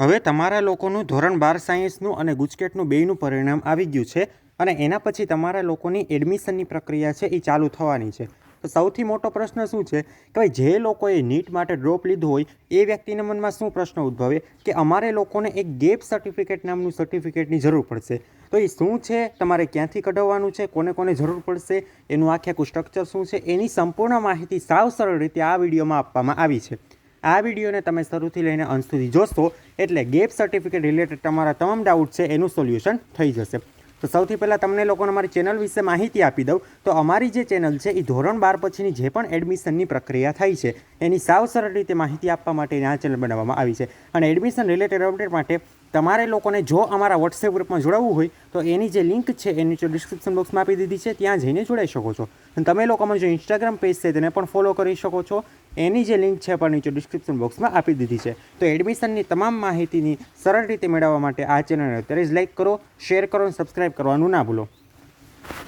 હવે તમારા લોકોનું ધોરણ બાર સાયન્સનું અને ગુજકેટનું બેયનું પરિણામ આવી ગયું છે અને એના પછી તમારા લોકોની એડમિશનની પ્રક્રિયા છે એ ચાલુ થવાની છે. તો સૌથી મોટો પ્રશ્ન શું છે કે ભાઈ જે લોકોએ નીટ માટે ડ્રોપ લીધું હોય એ વ્યક્તિના મનમાં શું પ્રશ્ન ઉદ્ભવે? કે અમારે લોકોને એક ગેપ સર્ટિફિકેટ નામનું સર્ટિફિકેટની જરૂર પડશે. તો એ શું છે? તમારે ક્યાંથી કઢાવવાનું છે? કોને કોને જરૂર પડશે? એનું આખે આખું સ્ટ્રક્ચર શું છે? એની સંપૂર્ણ માહિતી સાવ સરળ રીતે આ વિડીયોમાં આપવામાં આવી છે. આ વિડીયોને તમે શરૂથી લઈને અંત સુધી જોશો, એટલે ગેપ સર્ટિફિકેટ રિલેટેડ તમારા તમામ ડાઉટ છે એનું સોલ્યુશન થઈ જશે. તો સૌથી પહેલાં તમને લોકોને અમારી ચેનલ વિશે માહિતી આપી દઉં. તો અમારી જે ચેનલ છે એ ધોરણ બાર પછીની જે પણ એડમિશનની પ્રક્રિયા થાય છે, એની સાવ સરળ રીતે માહિતી આપવા માટે આ ચેનલ બનાવવામાં આવી છે. અને એડમિશન રિલેટેડ અપડેટ માટે તમારે લોકોને જો અમારા વોટ્સએપ ગ્રુપમાં જોડાવવું હોય, તો એની જે લિંક છે, એની જો ડિસ્ક્રિપ્શન બોક્સમાં આપી દીધી છે, ત્યાં જઈને જોડાઈ શકો છો. અને તમે લોકોમાં જો ઇન્સ્ટાગ્રામ પેજ છે, તેને પણ ફોલો કરી શકો છો. એની જે લિંક છે પણ નીચે ડિસ્ક્રિપ્શન બોક્સમાં આપી દીધી છે. તો એડમિશનની તમામ માહિતીની સરળ રીતે મેળવવા માટે આ ચેનલને અત્યારે જ લાઇક કરો શેર કરો અને સબસ્ક્રાઈબ કરવાનું ના ભૂલો.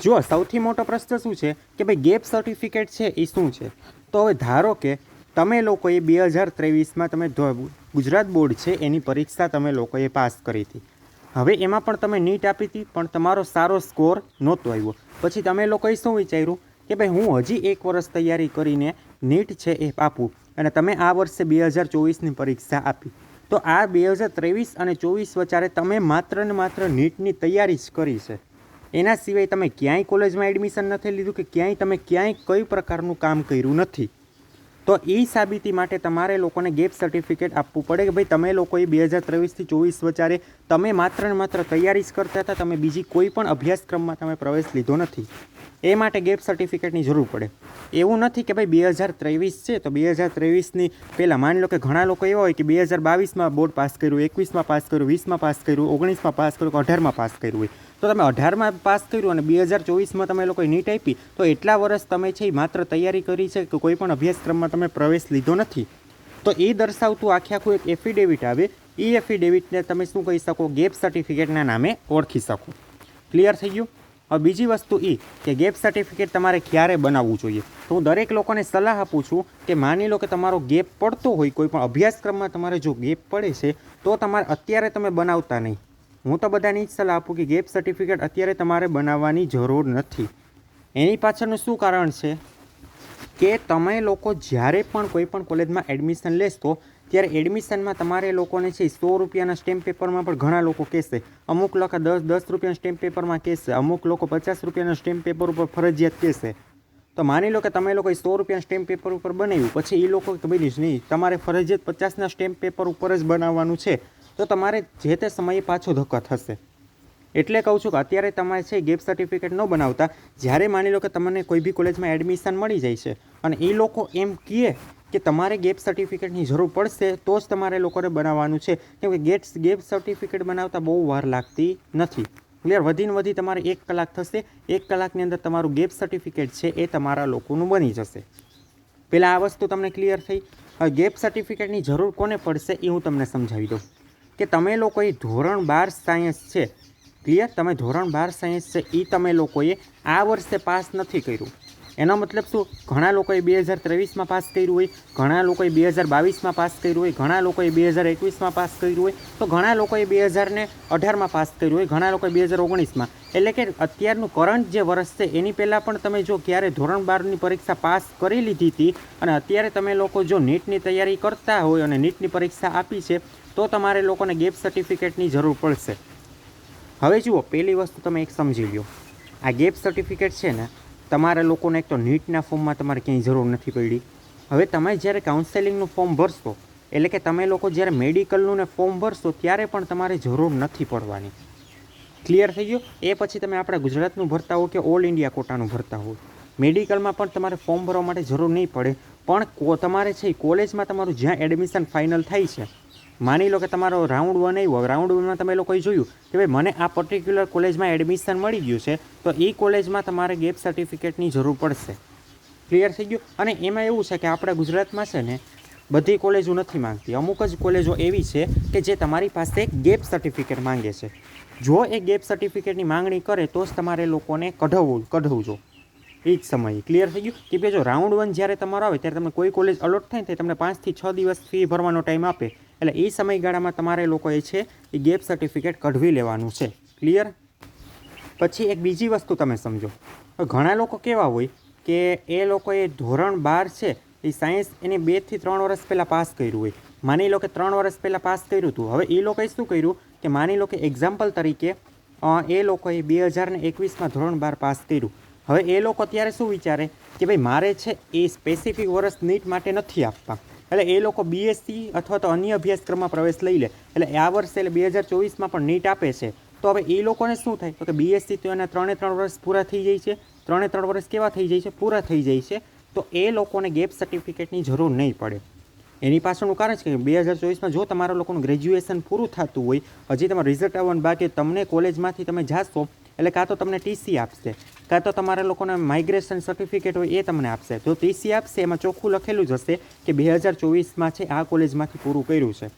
જુઓ, સૌથી મોટો પ્રશ્ન શું છે કે ભાઈ ગેપ સર્ટિફિકેટ છે એ શું છે? તો હવે ધારો કે તમે લોકોએ બે હજાર ત્રેવીસમાં તમે ગુજરાત બોર્ડ છે એની પરીક્ષા તમે લોકોએ પાસ કરી હતી. હવે એમાં પણ તમે નીટ આપી હતી, પણ તમારો સારો સ્કોર નહોતો આવ્યો. પછી તમે લોકોએ શું વિચાર્યું? કે ભાઈ હું હજી એક વર્ષ તૈયારી કરીને નીટ છે એ આપું અને તમે આ વર્ષે બે હજાર ચોવીસની પરીક્ષા આપી. તો આ બે હજાર ત્રેવીસ અને ચોવીસ વચારે તમે માત્ર ને માત્ર નીટની તૈયારી જ કરી છે. એના સિવાય તમે ક્યાંય કોલેજમાં એડમિશન નથી લીધું કે ક્યાંય તમે ક્યાંય કઈ પ્રકારનું કામ કર્યું નથી. તો એ સાબિતી માટે તમારે લોકોને ગેપ સર્ટિફિકેટ આપવું પડે કે ભાઈ તમે લોકોએ બે હજાર ત્રેવીસથી ચોવીસ વચારે તમે માત્ર ને માત્ર તૈયારી જ કરતા હતા, તમે બીજી કોઈ પણ અભ્યાસક્રમમાં તમે પ્રવેશ લીધો નથી. એ માટે ગેપ સર્ટિફિકેટની જરૂર પડે. એવું નથી કે ભાઈ બે હજાર ત્રેવીસ છે, તો બે હજાર ત્રેવીસની પહેલાં માની લો કે ઘણા લોકો એવા હોય કે બે હજાર બાવીસમાં બોર્ડ પાસ કર્યું, એકવીસમાં પાસ કર્યું, વીસમાં પાસ કર્યું, ઓગણીસમાં પાસ કર્યું, કે અઢારમાં પાસ કર્યું હોય. તો તમે અઢારમાં પાસ કર્યું અને બે હજાર ચોવીસમાં તમે લોકોએ નીટ આપી, તો એટલા વર્ષ તમે છે એ માત્ર તૈયારી કરી છે કે કોઈ પણ અભ્યાસક્રમમાં તમે પ્રવેશ લીધો નથી. તો એ દર્શાવતું આખે આખું એક એફિડેવિટ આવે. એ એફિડેવિટને તમે શું કહી શકો? ગેપ સર્ટિફિકેટના નામે ઓળખી શકો. ક્લિયર થઈ ગયું? હવે બીજી વસ્તુ એ કે ગેપ સર્ટિફિકેટ તમારે ક્યારે બનાવવું જોઈએ? તો હું દરેક લોકોને સલાહ આપું છું કે માની લો કે તમારો ગેપ પડતો હોય કોઈ પણ અભ્યાસક્રમમાં તમારે જો ગેપ પડે છે, તો તમારે અત્યારે તમે બનાવતા નહીં. હું તો બધાની જ સલાહ આપું કે ગેપ સર્ટિફિકેટ અત્યારે તમારે બનાવવાની જરૂર નથી. એની પાછળનું શું કારણ છે? કે તમે લોકો જ્યારે પણ કોઈ પણ કોલેજમાં એડમિશન લેશો ત્યારે એડમિશનમાં તમારે લોકોને છે સો રૂપિયાના સ્ટેમ્પ પેપરમાં પણ ઘણા લોકો કહેશે. અમુક લોકો દસ દસ રૂપિયાના સ્ટેમ્પ પેપરમાં કહેશે. અમુક લોકો પચાસ રૂપિયાના સ્ટેમ્પ પેપર ઉપર ફરજિયાત કહેશે. તો માની લો કે તમે લોકોએ સો રૂપિયાના સ્ટેમ્પ પેપર ઉપર બનાવ્યું. પછી એ લોકો ખબર જ નહીં, તમારે ફરજિયાત પચાસના સ્ટેમ્પ પેપર ઉપર જ બનાવવાનું છે. તો તમારે જે તે સમયે પાછો ધક્કો થશે. એટલે કહું છું કે અત્યારે તમારે છે ગેપ સર્ટિફિકેટ ન બનાવતા. જ્યારે માની લો કે તમને કોઈ બી કોલેજમાં એડમિશન મળી જાય છે અને એ લોકો એમ કહે કે તમારે ગેપ સર્ટિફિકેટની જરૂર પડશે, તો જ તમારે લોકોને બનાવવાનું છે. કેમ કે ગેટ, ગેપ સર્ટિફિકેટ બનાવતા બહુ વાર લાગતી નથી. ક્લિયર વધીને વધી તમારે એક કલાક થશે. એક કલાકની અંદર તમારું ગેપ સર્ટિફિકેટ છે એ તમારા લોકોનું બની જશે. પહેલાં આ વસ્તુ તમને ક્લિયર થઈ. હવે ગેપ સર્ટિફિકેટની જરૂર કોને પડશે એ હું તમને સમજાવી દઉં. કે તમે લોકોએ ધોરણ બાર સાયન્સ છે. ક્લિયર તમે ધોરણ બાર સાયન્સ છે એ તમે લોકોએ આ વર્ષે પાસ નથી કર્યું. એનો મતલબ શું? ઘણા લોકોએ બે હજાર ત્રેવીસમાં પાસ કર્યું હોય, ઘણા લોકોએ બે હજાર બાવીસમાં પાસ કર્યું હોય, ઘણા લોકોએ બે હજાર એકવીસમાં પાસ કર્યું હોય, તો ઘણા લોકોએ બે હજારને અઢારમાં પાસ કર્યું હોય, ઘણા લોકોએ બે હજાર ઓગણીસમાં. એટલે કે અત્યારનું કરંટ જે વર્ષ છે, એની પહેલાં પણ તમે જો ક્યારે ધોરણ બારની પરીક્ષા પાસ કરી લીધી હતી અને અત્યારે તમે લોકો જો નીટની તૈયારી કરતા હોય અને નીટની પરીક્ષા આપી છે, તો તમારે લોકોને ગેપ સર્ટિફિકેટની જરૂર પડશે. હવે જુઓ, પહેલી વસ્તુ તમે એક સમજી લ્યો. આ ગેપ સર્ટિફિકેટ છે ને તમારા લોકોને એક તો નીટના ફોર્મમાં તમારે ક્યાંય જરૂર નથી પડી. હવે તમે જ્યારે કાઉન્સેલિંગનું ફોર્મ ભરશો, એટલે કે તમે લોકો જ્યારે મેડિકલનું ને ફોર્મ ભરશો, ત્યારે પણ તમારે જરૂર નથી પડવાની. ક્લિયર થઈ ગયું? એ પછી તમે આપણા ગુજરાતનું ભરતા હો કે ઓલ ઇન્ડિયા કોટાનું ભરતા હો? મેડિકલમાં પણ તમારે ફોર્મ ભરવા માટે જરૂર નહીં પડે. પણ તમારે છે કોલેજમાં તમારું જ્યાં એડમિશન ફાઇનલ થાય છે માની લો કે તમારો રાઉન્ડ વન આવ્યો રાઉન્ડ વનમાં તમે લોકોએ જોયું કે ભાઈ મને આ પર્ટિક્યુલર કોલેજમાં એડમિશન મળી ગયું છે, તો એ કોલેજમાં તમારે ગેપ સર્ટિફિકેટની જરૂર પડશે. ક્લિયર થઈ ગયું? અને એમાં એવું છે કે આપણા ગુજરાતમાં છે ને, બધી કોલેજો નથી માંગતી. અમુક જ કોલેજો એવી છે કે જે તમારી પાસે ગેપ સર્ટિફિકેટ માંગે છે. જો એ ગેપ સર્ટિફિકેટની માંગણી કરે, તો જ તમારે લોકોને કઢાવવું, કઢવજો. એ જ સમયે. ક્લિયર થઈ ગયું? કે ભાઈ જો રાઉન્ડ વન જ્યારે તમારો આવે, ત્યારે તમને કોઈ કોલેજ અલોટ થાય ત્યારે તમને પાંચથી છ દિવસ ફી ભરવાનો ટાઈમ આપે. એટલે એ સમયગાળામાં તમારે લોકોએ છે એ ગેપ સર્ટિફિકેટ કઢવી લેવાનું છે. ક્લિયર પછી એક બીજી વસ્તુ તમે સમજો. ઘણા લોકો કેવા હોય કે એ લોકોએ ધોરણ બાર છે, એ સાયન્સ એને બેથી ત્રણ વર્ષ પહેલાં પાસ કર્યું હોય. માની લો કે ત્રણ વર્ષ પહેલાં પાસ કર્યું હતું હવે એ લોકોએ શું કર્યું કે માની લો કે એક્ઝામ્પલ તરીકે એ લોકોએ બે હજારને એકવીસમાં ધોરણ બાર પાસ કર્યું. હવે એ લોકો ત્યારે શું વિચારે કે ભાઈ મારે છે એ સ્પેસિફિક વર્ષ નીટ માટે નથી આપવા એટલે એ લોકો બીએસસી અથવા તો અન્ય અભ્યાસક્રમમાં પ્રવેશ લઈ લે. એટલે આ વર્ષે એટલે બે હજાર ચોવીસમાં પણ નીટ આપે છે. તો હવે એ લોકોને શું થાય? તો કે બીએસસી તો એના ત્રણે ત્રણ વર્ષ પૂરા થઈ જાય છે. ત્રણે ત્રણ વર્ષ કેવા થઈ જાય છે? પૂરા થઈ જાય છે. તો એ લોકોને ગેપ સર્ટિફિકેટની જરૂર નહીં પડે. એની પાછળનું કારણ છે કે બે હજાર ચોવીસમાં જો તમારા લોકોનું ગ્રેજ્યુએશન પૂરું થતું હોય, હજી તમારું રિઝલ્ટ આવવાનું બાકી તમને કોલેજમાંથી તમે જાશો એટલે કાં તો તમને ટીસી આપશે, કાં તો તમારા લોકોને માઇગ્રેશન સર્ટિફિકેટ હોય એ તમને આપશે. જો ટીસી આપશે, એમાં ચોખ્ખું લખેલું જ હશે કે બે હજાર ચોવીસમાં છે, આ કોલેજમાંથી પૂરું કર્યું છે.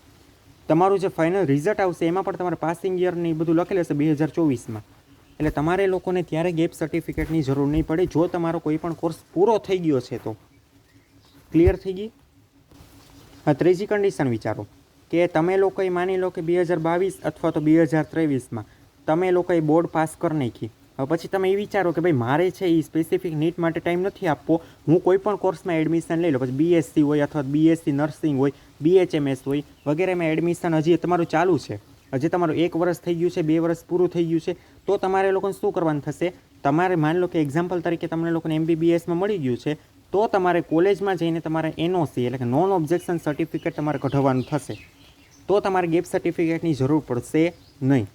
તમારું જે ફાઇનલ રિઝલ્ટ આવશે, એમાં પણ તમારે પાસિંગ યરની બધું લખેલું હશે બે હજાર ચોવીસમાં. એટલે તમારે લોકોને ત્યારે ગેપ સર્ટિફિકેટની જરૂર નહીં પડે, જો તમારો કોઈ પણ કોર્સ પૂરો થઈ ગયો છે તો. ક્લિયર થઈ ગઈ? હા, ત્રીજી કન્ડિશન વિચારો. કે તમે લોકોએ માની લો કે બે હજાર બાવીસ અથવા તો બે હજાર ત્રેવીસમાં તમે લોકોએ બોર્ડ પાસ કરી નાખી. હવે પછી તમે એ વિચારો કે ભાઈ મારે છે એ સ્પેસિફિક નીટ માટે ટાઈમ નથી આપવો. હું કોઈ પણ કોર્સમાં એડમિશન લઈ લો. પછી બીએસસી હોય અથવા બીએસસી નર્સિંગ હોય બીએચએમએસ હોય વગેરેમાં એડમિશન હજી તમારું ચાલુ છે. હજી તમારું એક વર્ષ થઈ ગયું છે, બે વર્ષ પૂરું થઈ ગયું છે. તો તમારે લોકોને શું કરવાનું થશે? તમારે માની લો કે એક્ઝામ્પલ તરીકે તમને લોકોને એમબીબીએસમાં મળી ગયું છે, તો તમારે કોલેજમાં જઈને તમારે એનઓસી એટલે કે નોન ઓબ્જેક્શન સર્ટિફિકેટ તમારે કઢાવવાનું થશે. તો તમારે ગેપ સર્ટિફિકેટની જરૂર પડશે નહીં.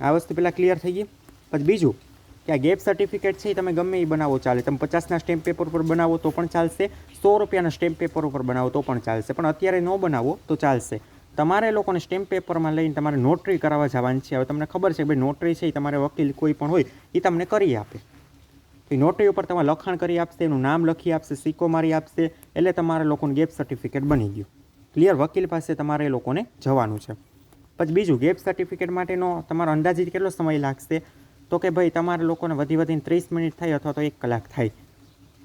આ વસ્તુ પહેલાં ક્લિયર થઈ ગઈ. પછી બીજું, કે આ ગેપ સર્ટિફિકેટ છે એ તમે ગમે એ બનાવો ચાલે. તમે પચાસના સ્ટેમ્પ પેપર પર બનાવો તો પણ ચાલશે, સો રૂપિયાના સ્ટેમ્પ પેપર ઉપર બનાવો તો પણ ચાલશે. પણ અત્યારે ન બનાવો તો ચાલશે. તમારે લોકોને સ્ટેમ્પ પેપરમાં લઈને તમારે નોટરી કરાવવા જવાની છે. હવે તમને ખબર છે ભાઈ નોટરી છે એ તમારે વકીલ કોઈ પણ હોય એ તમને કરી આપે. એ નોટરી ઉપર તમારે લખાણ કરી આપશે, એનું નામ લખી આપશે, સિક્કો મારી આપશે, એટલે તમારે લોકોને ગેપ સર્ટિફિકેટ બની ગયું. ક્લિયર વકીલ પાસે તમારે એ લોકોને જવાનું છે. પછી બીજું ગેપ સર્ટિફિકેટ માટેનો તમારો અંદાજિત કેટલો સમય લાગશે? તો કે ભાઈ, તમારે લોકોને વધી વધીને ત્રીસ મિનિટ થાય અથવા તો એક કલાક થાય.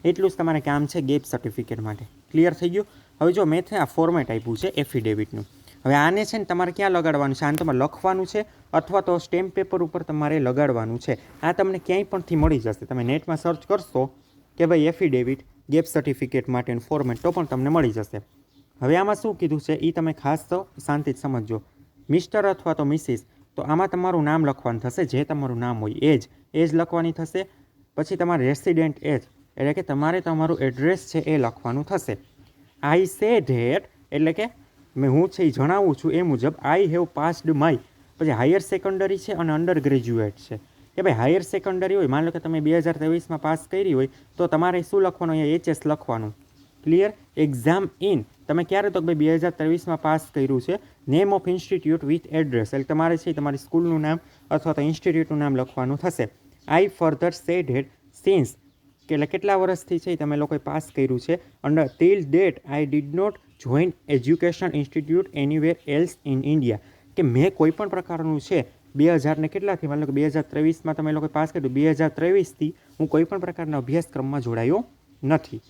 એટલું જ તમારે કામ છે ગેપ સર્ટિફિકેટ માટે. ક્લિયર થઈ ગયું? હવે જો મેં આ ફોર્મેટ આપ્યું છે એફિડેવિટનું હવે આને છે ને તમારે ક્યાં લગાડવાનું છે? આને તમારે લખવાનું છે અથવા તો સ્ટેમ્પ પેપર ઉપર તમારે લગાડવાનું છે? આ તમને ક્યાંય પણથી મળી જશે. તમે નેટમાં સર્ચ કરશો કે ભાઈ એફિડેવિટ ગેપ સર્ટિફિકેટ માટેનું ફોર્મેટ તો પણ તમને મળી જશે. હવે આમાં શું કીધું છે? એ તમે ખાસ તો શાંતિ સમજજો. મિસ્ટર અથવા તો મિસિસ, તો આમાં તમારું નામ લખવાનું થશે, જે તમારું નામ હોય એજ એજ લખવાની થશે, પછી તમારે રેસિડેન્ટ એજ એટલે કે તમારે તમારું એડ્રેસ છે એ લખવાનું થશે. આઈ સે ધેટ, એટલે કે મેં હું છે એ જણાવું છું એ મુજબ, આઈ હેવ પાસ્ડ માય. પછી હાયર સેકન્ડરી છે અને અંડર ગ્રેજ્યુએટ છે. કે ભાઈ હાયર સેકન્ડરી હોય, માની લો કે તમે બે હજાર ત્રેવીસમાં પાસ કરી હોય, તો તમારે શું લખવાનું અહીંયા, એચએસ લખવાનું. ક્લિયર એક્ઝામ ઇન તમે ક્યારે તો ભાઈ બે હજાર ત્રેવીસમાં પાસ કર્યું છે name of institute with address એટલે તમારે છે તમારી સ્કૂલનું નામ અથવા તો ઇન્સ્ટિટ્યૂટનું નામ લખવાનું થશે. I further said had since એટલે કેટલા વર્ષથી છે તમે લોકોએ પાસ કર્યું છે under till date I did not join education institute anywhere else in India કે મેં કોઈ પણ પ્રકારનું છે, બે હજારને કેટલાથી, માની લો કે બે હજાર ત્રેવીસમાં તમે લોકો પાસ કર્યું, બે હજાર ત્રેવીસથી હું કોઈ પણ પ્રકારના અભ્યાસક્રમમાં જોડાયો નથી.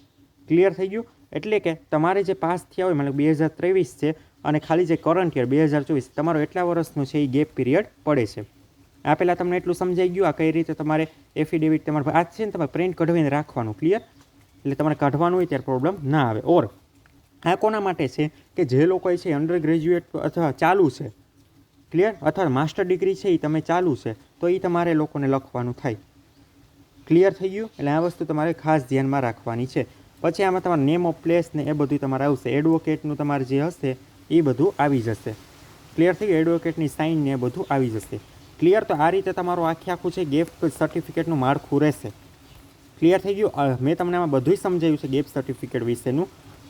ક્લિયર થઈ ગયું. એટલે કે તમારે જે પાસ થયા હોય મતલબ બે હજાર ત્રેવીસ છે, અને ખાલી જે કરંટ યર બે હજાર ચોવીસ, તમારો એટલા વર્ષનું છે, એ ગેપ પીરિયડ પડે છે. આ પહેલાં તમને એટલું સમજાઈ ગયું આ કઈ રીતે તમારે એફિડેવિટ તમારે આ છે ને તમારે પ્રિન્ટ કઢાવીને રાખવાનું ક્લિયર એટલે તમારે કાઢવાનું હોય ત્યારે પ્રોબ્લેમ ના આવે. ઓર, આ કોના માટે છે કે જે લોકો છે અંડર ગ્રેજ્યુએટ અથવા ચાલુ છે ક્લિયર અથવા માસ્ટર ડિગ્રી છે એ તમે ચાલુ છે, તો એ તમારે લોકોને લખવાનું થાય. ક્લિયર થઈ ગયું? એટલે આ વસ્તુ તમારે ખાસ ધ્યાનમાં રાખવાની છે. પછી આમાં તમારા નેમ ઓફ પ્લેસ ને એ બધું તમારે આવશે. એડવોકેટનું તમારે જે હશે, એ બધું આવી જશે. ક્લિયર થઈ ગયું? એડવોકેટની સાઇન ને એ બધું આવી જશે. ક્લિયર તો આ રીતે તમારું આખે આખું છે ગેપ સર્ટિફિકેટનું માળખું રહેશે. ક્લિયર થઈ ગયું? મેં તમને આમાં બધુંય સમજાવ્યું છે ગેપ સર્ટિફિકેટ વિશેનું.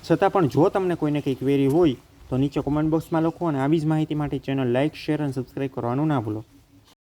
છતાં પણ જો તમને કોઈને કંઈ ક્વેરી હોય, તો નીચે કોમેન્ટ બોક્સમાં લખો અને આવી જ માહિતી માટે ચેનલ લાઇક શેર અને સબસ્ક્રાઈબ કરવાનું ના ભૂલો.